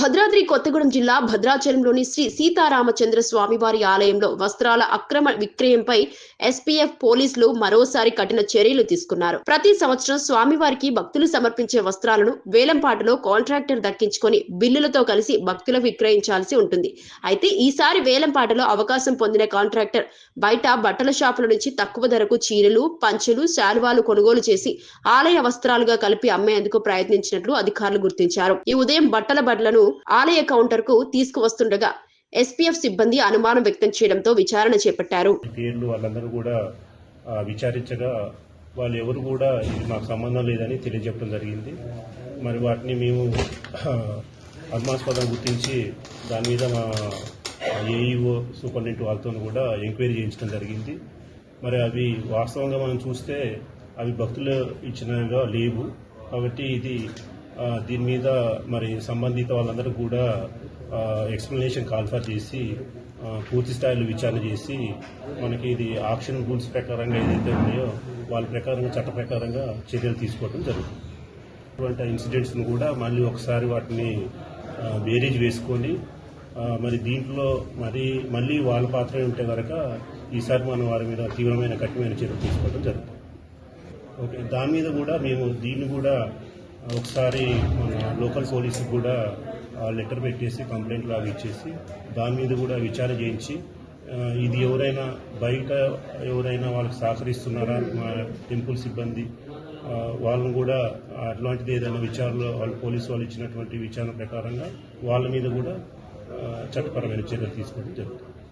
భద్రాద్రి కొత్తగూడెం జిల్లా భద్రాచలంలోని శ్రీ సీతారామచంద్ర స్వామివారి ఆలయంలో వస్త్రాల అక్రమ విక్రయంపై ఎస్పీఎఫ్ పోలీసులు మరోసారి కఠిన చర్యలు తీసుకున్నారు. ప్రతి సంవత్సరం స్వామివారికి భక్తులు సమర్పించే వస్త్రాలను వేలంపాటలో కాంట్రాక్టర్ దక్కించుకొని బిల్లులతో కలిసి భక్తులు విక్రయించాల్సి ఉంటుంది. అయితే ఈసారి వేలంపాటలో అవకాశం పొందిన కాంట్రాక్టర్ బయట బట్టల షాపుల నుంచి తక్కువ ధరకు చీరలు పంచెలు శాలువాలు కొనుగోలు చేసి ఆలయ వస్త్రాలుగా కలిపి అమ్మేందుకు ప్రయత్నించినట్లు అధికారులు గుర్తించారు. ఈ ఉదయం బట్టల బడ్లను ఆలయ కౌంటర్కు తీసుకువస్తుండగా ఎస్పీఎఫ్ సిబ్బంది అనుమానం వ్యక్తం చేయడంతో విచారణ చేపట్టారు. పేర్లు వాళ్ళందరూ కూడా విచారించగా వాళ్ళు ఎవరు కూడా ఇది మాకు సంబంధం లేదని తెలియజెప్పడం జరిగింది. మరి వాటిని మేము ఆ, అనుమానాస్పదం గుర్తించి దాని మీద మా ఏఈఓ సూపరింటెండెంట్ వాళ్ళతో కూడా ఎంక్వైరీ చేయించడం జరిగింది. మరి అవి వాస్తవంగా మనం చూస్తే అవి భక్తులు ఇచ్చినవిగా లేవు. కాబట్టి ఇది దీని మీద మరి సంబంధిత వాళ్ళందరూ కూడా ఎక్స్ప్లెనేషన్ కాల్ఫర్ చేసి పూర్తి స్థాయిలో విచారణ చేసి మనకి ఇది ఆక్షన్ రూల్స్ ప్రకారంగా ఏదైతే ఉన్నాయో వాళ్ళ ప్రకారంగా చట్ట ప్రకారంగా చర్యలు తీసుకోవడం జరుగుతుంది. అటువంటి ఇన్సిడెంట్స్ను కూడా మళ్ళీ ఒకసారి వాటిని బేరేజ్ వేసుకొని మరి దీంట్లో మరి మళ్ళీ వాళ్ళ పాత్ర ఉంటే కనుక ఈసారి మనం వారి మీద తీవ్రమైన కఠినమైన చర్యలు తీసుకోవడం జరుగుతుంది. ఓకే దాని మీద కూడా మేము దీన్ని కూడా ఒకసారి మన లోకల్ పోలీసుకి కూడా లెటర్ పెట్టేసి కంప్లైంట్ లాగా ఇచ్చేసి దాని మీద కూడా విచారణ చేయించి ఇది ఎవరైనా బయట ఎవరైనా వాళ్ళకి సహకరిస్తున్నారా మా టెంపుల్ సిబ్బంది వాళ్ళని కూడా అట్లాంటిది ఏదైనా విచారణలో వాళ్ళు పోలీసు వాళ్ళు ఇచ్చినటువంటి విచారణ ప్రకారంగా వాళ్ళ మీద కూడా చట్టపరమైన చర్యలు తీసుకోవడం జరుగుతుంది.